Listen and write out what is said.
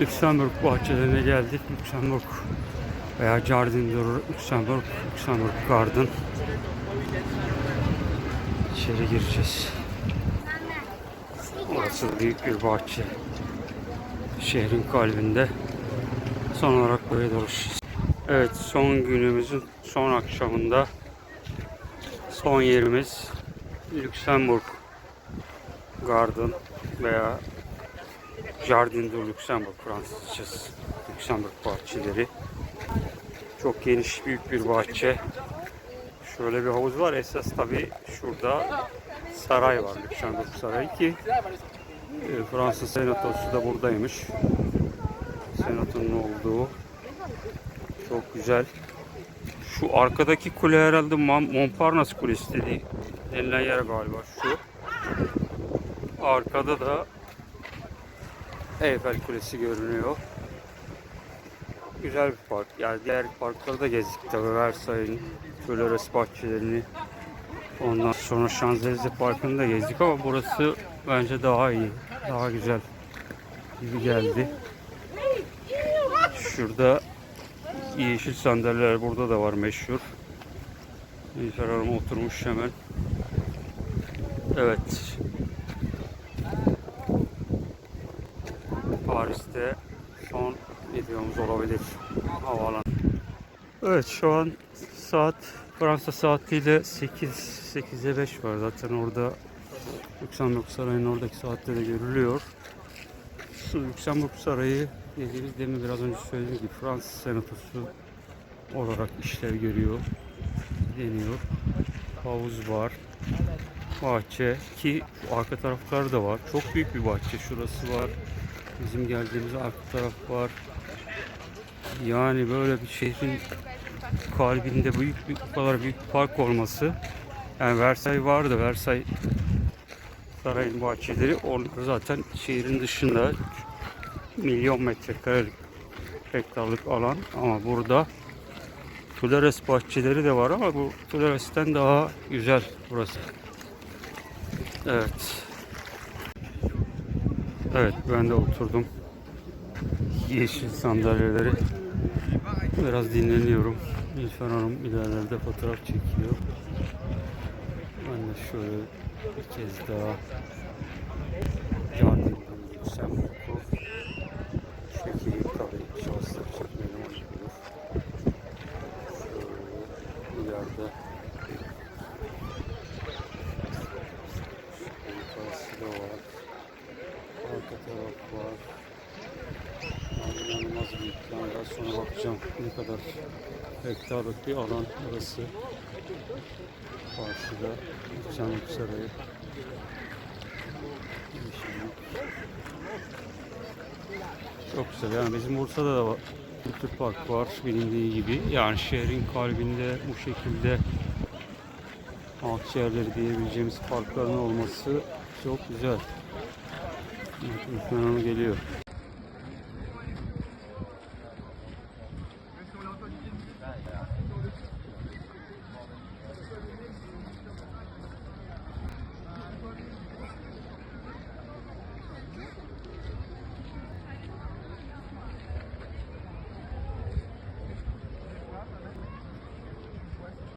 Lüksemburg bahçelerine geldik. Lüksemburg veya Jardin de Lüksemburg, Lüksemburg Garden. İçeri gireceğiz. Orası büyük bir bahçe. Şehrin kalbinde. Son olarak buraya dolaşacağız. Evet son günümüzün son akşamında son yerimiz Lüksemburg Garden veya Jardin de Luxembourg Fransızcası. Lüksemburg bahçeleri. Çok geniş büyük bir bahçe. Şöyle bir havuz var. Esas tabi şurada saray var. Lüksemburg Sarayı ki e, Fransız senatosu da buradaymış. Senatonun olduğu. Çok güzel. Şu arkadaki kule herhalde Mon- Montparnasse Kulesi dedi, denilen yer galiba şu. Arkada da Eyfel Kulesi görünüyor. Güzel bir park. Yani diğer parkları da gezdik tabii. Versailles'in Flores bahçelerini. Ondan sonra Şanzelize Parkı'nı da gezdik ama burası bence daha iyi. Daha güzel gibi geldi. Şurada yeşil sandalyeler burada da var meşhur. Nilüfer Hanım oturmuş hemen. Evet. Paris'te son videomuz olabilir. Havaalanı. Evet şu an saat Fransa saatiyle 8 8'e 5 var zaten orada Lüksemburg Sarayı'nın oradaki saatte de görülüyor. Şu Lüksemburg Sarayı dediğimiz demin biraz önce söylediğim gibi Fransız senatosu olarak işlev görüyor deniyor. Havuz var. Bahçe ki arka tarafları da var. Çok büyük bir bahçe. Şurası var. Bizim geldiğimiz arka taraf var. Yani böyle bir şehrin kalbinde büyük bir bu kadar büyük bir park olması. Yani Versailles vardı. Versailles sarayın bahçeleri orada zaten şehrin dışında milyon metrekarelik hektarlık alan ama burada Flores bahçeleri de var ama bu Flores'ten daha güzel burası. Evet. Evet ben de oturdum. Yeşil sandalyeleri. Biraz dinleniyorum. İlfer Hanım ilerlerde fotoğraf çekiyor. Ben de şöyle bir kez daha Jardin de Lüksemburg'u çekeyim tabii şahısları çekmeyelim hoş olur. Şöyle ileride yukarısı da var. Arka taraf var. İnanılmaz büyük. Yani daha sonra bakacağım ne kadar hektarlık bir alan burası. Karşıda Lüksemburg Sarayı. Çok güzel. Yani bizim Bursa'da da var. Kültür Park var bilindiği gibi. Yani şehrin kalbinde bu şekilde akciğerleri diyebileceğimiz parkların olması çok güzel. Hanım geliyor.